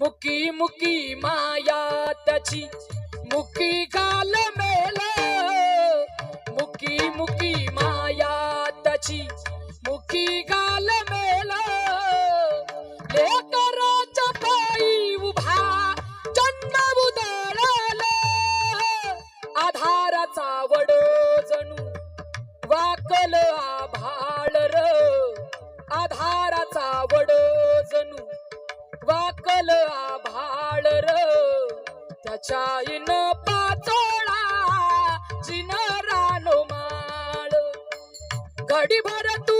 मुकी मुकी माया त्याची. मुकी काल मेल. मुकी मुकी माया त्याची. मुकी काल मेल. लेकराच्या पायी उभा जन्म उधळला. आधाराचा वडो जणू वाकल आभाळ र. आभाळ त्याच्या इन पाचोळा जिन रानो माळ. घडी भर तू